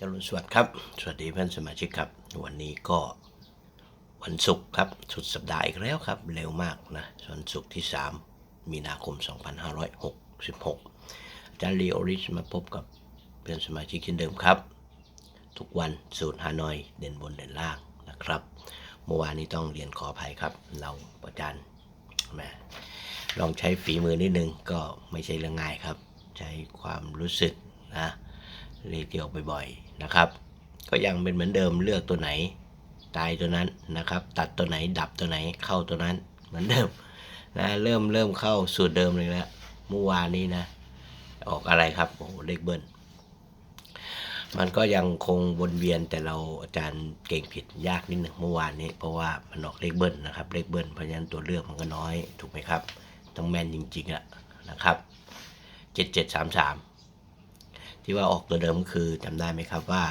จรุนสวัสดิ์ครับ สวัสดีเพื่อนสมาชิกครับ วันนี้ก็วันศุกร์ครับ สุดสัปดาห์อีกแล้วครับ เร็วมากนะวันศุกร์ที่ 3 มีนาคม 2566 อาจารย์ลีโอริชมาพบกับเพื่อนสมาชิกเช่นเดิมครับ ทุกวันสูตรฮานอยเด่นบนเด่นล่างนะครับ เมื่อวานนี้ต้องเรียนขออภัยครับ เราอาจารย์แมลองใช้ฝีมือนิดนึงก็ไม่ใช่เรื่องง่ายครับ ใช้ความรู้สึกนะ เรียเดี่ยวบ่อยๆนะครับ ก็ยังเป็นเหมือนเดิมเลือกตัวไหน ตายตัวนั้นนะครับ ตัดตัวไหนดับตัวไหนเข้าตัวนั้นเหมือนเดิมนะเริ่มเริ่มเข้าสูตรเดิมเลยแล้วเมื่อวานนี้นะ ออกอะไรครับโอ้โหเลขเบิ้ลมันก็ยังคงวนเวียนแต่เราอาจารย์เก่งผิดยากนิดหนึ่งเมื่อวานนี้ เพราะว่ามันออกเลขเบิ้ลนะครับเลขเบิ้ลเพราะฉะนั้นตัวเลือกมันก็น้อยถูกไหมครับ ต้องแม่นจริงๆอะนะครับ 7733 ที่ว่าออกตัวเดิมก็คือจำได้ไหมครับว่า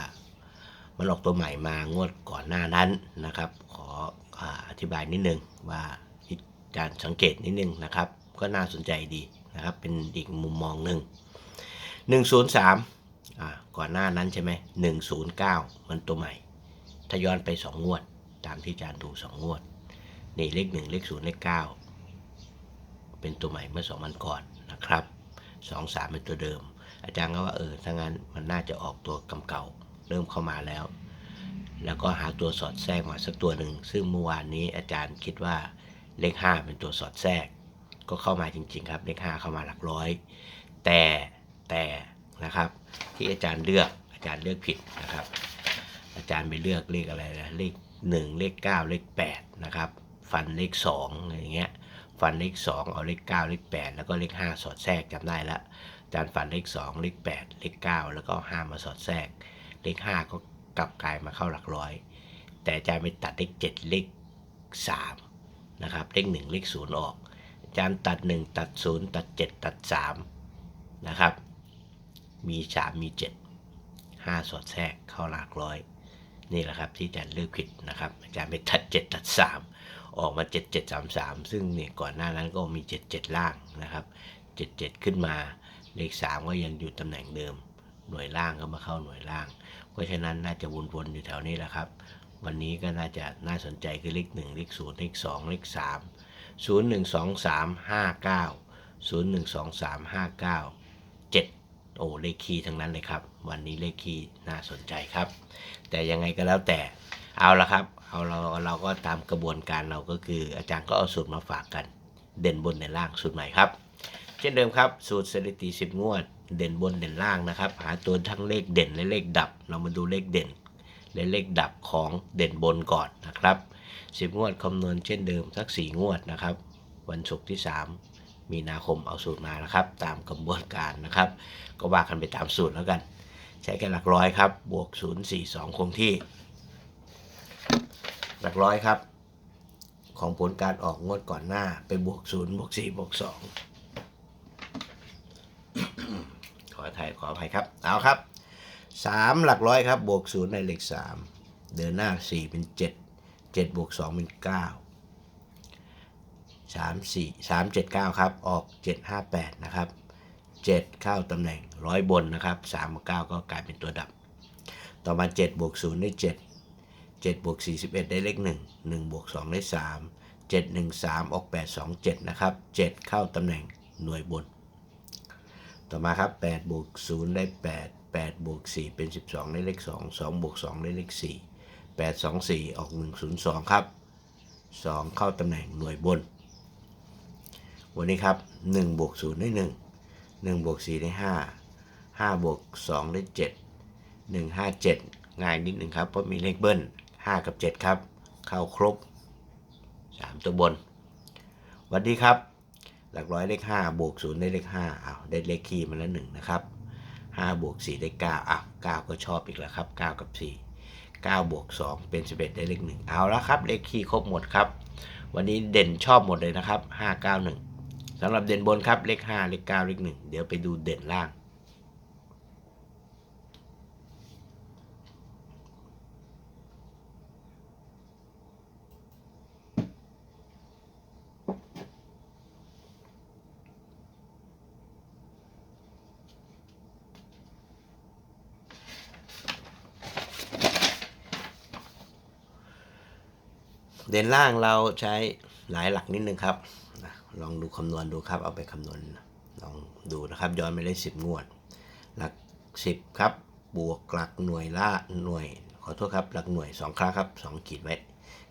มันออกตัวใหม่มางวดก่อนหน้านั้นนะครับขอออธิบายนิดนึงว่าการสังเกตนิดนึงนะครับ ก็น่าสนใจดีนะครับ เป็นอีกมุมมองหนึ่ง103อ่าก่อนหน้านั้นใช่ไหม109 มันตัวใหม่ถ้าย้อนไป 2 งวด ตามที่อาจารย์ดู 2 งวด นี่เลข 1 เลข 0 เลข 9 เป็นตัวใหม่เมื่อ 2 วันก่อนนะครับ 2 3 เป็นตัวเดิม อาจารย์ก็ว่าเออถ้างั้นมันน่าจะออกตัวกำเก่าเริ่มเข้ามาแล้ว แล้วก็หาตัวสอดแทรกมาสักตัวหนึ่ง ซึ่งเมื่อวานนี้อาจารย์คิดว่าเลข 5 เป็นตัวสอดแทรก ก็เข้ามาจริง ๆ ครับ เลข 5 เข้ามาหลักร้อย แต่แต่นะครับ ที่อาจารย์เลือกอาจารย์เลือกผิดนะครับ อาจารย์ไปเลือกเลขอะไรนะเลข 1 เลข 9 เลข 8 นะครับ ฟันเลข2อะไรอย่างเงี้ยฟันเลข 2 เอาเลข 9 เลข 8 แล้วก็เลข 5 สอดแทรกจำได้แล้ว จารย์ฝันเลข 2 เลข 8 เลข 9 แล้วก็5มาสอดแทรก เลข 5 ก็กลับกลายมาเข้าหลักร้อย แต่อาจารย์ไปตัดเลข 7 เลข 3 นะครับ เลข 1 เลข 0 ออก อาจารย์ตัด 1 ตัด 0 ตัด 7 ตัด 3 นะครับ มี 3 มี 7 5 สอดแทรกเข้าหลักร้อย นี่แหละครับที่อาจารย์เลือกผิดนะครับ อาจารย์ไปตัด 7 ตัด 3 ออกมา 7 7 3 3 ซึ่งเนี่ยก่อนหน้านั้นก็มี 7 7 ล่างนะครับ 7 7 ขึ้นมา เลข 3 ก็ยังอยู่ตำแหน่งเดิม หน่วยล่างก็มาเข้าหน่วยล่าง เพราะฉะนั้นน่าจะวนๆอยู่แถวนี้แหละครับ วันนี้ก็น่าจะน่าสนใจคือเลข1เลข0เลข2เลข3 0 1 2 3 5 9 0 1 2 3 5 9 7 โอ้เลขคีย์ทั้งนั้นเลยครับ วันนี้เลขคีย์น่าสนใจครับ แต่ยังไงก็แล้วแต่เอาละครับเอาเราเราก็ตามกระบวนการเราก็คืออาจารย์ก็เอาสูตรมาฝากกัน เด่นบนเด่นล่างสูตรใหม่ครับ เช่นเดิมครับ สูตรสถิติ10 งวด เด่นบนเด่นล่างนะครับ หาตัวทั้งเลขเด่นและเลขดับ เรามาดูเลขเด่น และเลขดับของเด่นบนก่อนนะครับ 10 งวดคำนวณเช่นเดิมสัก 4 งวดนะครับ วันศุกร์ที่ 3 มีนาคมเอาสูตรมานะครับ ตามกระบวนการนะครับ ก็ว่ากันไปตามสูตรแล้วกัน ใช้แค่หลักร้อยครับ บวก 0 4 2 คงที่ หลักร้อยครับของผลการออกงวดก่อนหน้า ไปบวก 0 บวก 4 บวก 2 ขออภัยขออภัยครับ เอาครับ 3 หลักร้อยครับ บวก0ในเลข3 เดินหน้า 4 เป็น 7 7บวก2เป็น 9 3 4 3 7 9 ครับ ออก 7 5 8 นะครับ 7 เข้าตำแหน่งร้อยบนนะครับ3กับ9ก็กลายเป็นตัวดับ ต่อมา 7 บวก0ได้ 7 7บวก41 ได้เลข 1 1บวก2ได้3 7 1 3 ออก 8 2 7 นะครับ 7 เข้าตำแหน่งหน่วยบน ต่อมาครับ8บวก0ได้ 8 8บวก4เป็น 12 ได้เลข 2 2บวก2ได้เลข 4 8 2 4 ออก 1 0 2 ครับ 2 เข้าตำแหน่งหน่วยบน วันนี้ครับ1บวก0ได้ 1 1บวก4ได้ 5 5บวก2ได้ 7 1 5 7 ง่ายนิดหนึ่งครับเพราะมีเลขเบิ้ล 5 กับ 7 ครับ เข้าครบ 3 ตัวบน วันนี้ครับ หลักร้อยเลข5บวก0ได้เลข5อ้าวได้เลขคีย์มาแล้ว1นะครับ5บวก4ได้9อ้าว9ก็ชอบอีกแล้วครับ 9 กับ 4 9บวก2เป็น 11 ได้เลข1เอาแล้วครับ เลขคีย์ครบหมดครับ วันนี้เด่นชอบหมดเลยนะครับ 5 9 1สำหรับเด่นบนครับเลข 5 เลข 9 เลข 1 เดี๋ยวไปดูเด่นล่าง เด่นล่างเราใช้หลายหลักนิดนึงครับนะลองดูคำนวณดูครับ เอาไปคำนวณลองดูนะครับ ย้อนไปได้สิบงวด หลักสิบครับ บวกหลักหน่วยล่าหน่วย ขอโทษครับ หลักหน่วยสองครั้งครับสองขีดไว้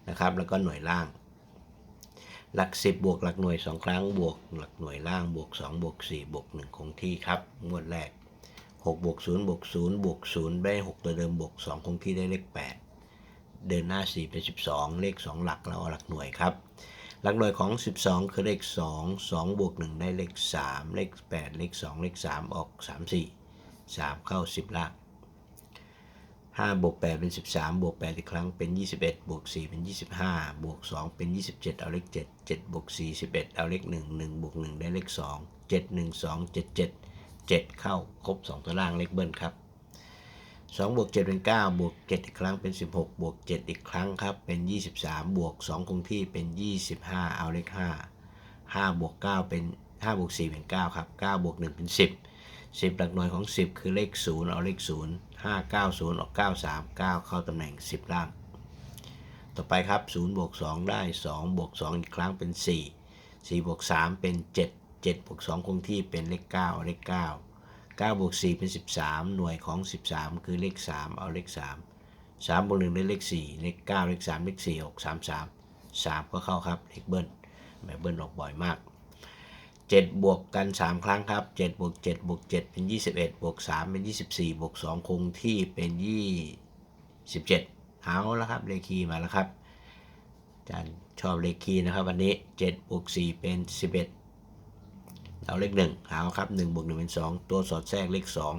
นะครับ แล้วก็หน่วยล่าง หลักสิบบวกหลักหน่วยสองครั้ง บวกหลักหน่วยล่าง บวกสองบวกสี่บวกหนึ่งคงที่ครับ งวดแรกหกบวกศูนย์บวกศูนย์บวกศูนย์ได้หกตัวเดิมบวกสองคงที่ได้เลขแปด เดินหน้า 4 เป็น 12 เลข 2 หลักเราเอาหลักหน่วยครับ หลักหน่วยของ 12 คือเลข 2 2บวก1ได้เลข 3 เลข 8 เลข 2 เลข 3 ออก 3 4 3 เข้า 10ล่าง5บวก8เป็น 13 บวก 8 อีกครั้งเป็น 21 บวก 4 เป็น 25 บวก 2 เป็น 27 เอาเลข 7 7 บวก 4 11 เอาเลข 1 1 บวก 1 ได้เลข 2 7 1 2 7 7 7 เข้า ครบ 2 ตัวล่างเลขเบิ้ลครับ 2บวก7เป็น 9 บวก 7 อีกครั้งเป็น 16 บวก 7 อีกครั้งครับ เป็น 23 บวก 2 คงที่เป็น 25 เอาเลข 5 5 บวก 9 เป็น 5 บวก 4 เป็น 9 ครับ 9 บวก 1 เป็น 10 10 หลักหน่วยของ 10 คือเลข 0 เอาเลข 0 5 9 0 ออก 9 3 9 เข้าตำแหน่ง 10 ล่าง ต่อไปครับ 0 บวก 2 ได้ 2 บวก 2 อีกครั้งเป็น 4 4 บวก 3 เป็น 7 7 บวก 2 คงที่เป็นเลข 9เอาเลข 9 9บวก4เป็น 13 หน่วยของ 13 คือเลข 3 เอาเลข 3 3บวก1ได้เลข 4 เลข 9 เลข 3 เลข4ออก3 3 3 ก็เข้าครับ เลขเบิ้ลแบบเบิ้ลออกบ่อยมาก 7 บวกกัน 3 ครั้งครับ 7 บวก 7 บวก 7 เป็น 21 บวก 3 เป็น 24 บวก 2 คงที่เป็น 27 เอาแล้วครับ เลขคีย์มาแล้วครับอาจารย์ชอบเลขคีย์นะครับ วันนี้ 7 บวก 4 เป็น 11 เอาเลขหนึ่งเอาครับหนึ่งบวกหนึ่งเป็นสองตัวสอดแทรกเลขสอง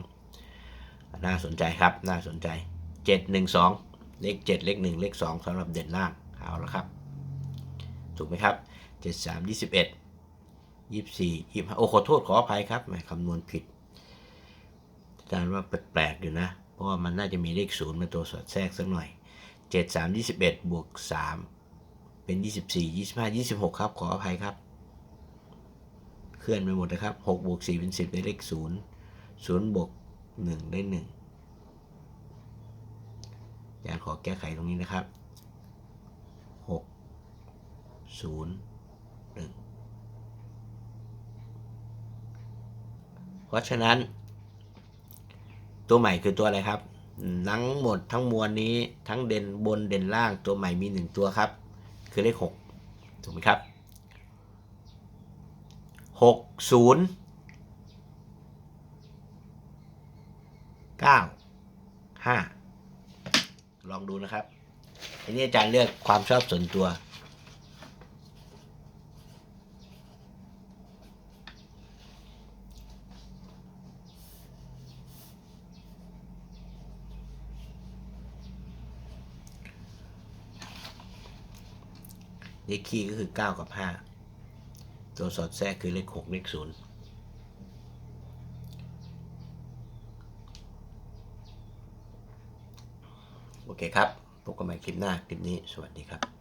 น่าสนใจครับ น่าสนใจเจ็ดหนึ่งสองเลขเจ็ดเลขหนึ่งเลขสองสำหรับเด่นล่างเอาแล้วครับ ถูกไหมครับเจ็ดสามยี่สิบเอ็ดยี่สิบสี่ยี่สิบห้าโอ้ขอโทษขออภัยครับคำนวณผิดอาจารย์ว่าแปลกๆอยู่นะ เพราะว่ามันน่าจะมีเลขศูนย์มาตัวสอดแทรกสักหน่อยเจ็ดสามยี่สิบเอ็ดบวกสามเป็นยี่สิบสี่ยี่สิบห้ายี่สิบหกครับขออภัยครับ เคลื่อนไปหมดนะครับ6บวก4เป็น 10 ได้เลข 0 0บวก1ได้1อาจารย์ขอแก้ไขตรงนี้นะครับ 6 0 1 เพราะฉะนั้น ตัวใหม่คือตัวอะไรครับทั้งหมดทั้งมวลนี้ทั้งเด่นบนเด่นล่างตัวใหม่มี 1 ตัวครับ คือเลข 6 ถูกไหมครับ หกศูนย์เก้าห้าลองดูนะครับ อันนี้อาจารย์เลือกความชอบส่วนตัว เลขคีย์ก็คือ 9 กับ 5 ตัวสอดแทรกคือเลข6เลข0โอเคครับพบกันใหม่คลิปหน้า คลิปนี้ สวัสดีครับ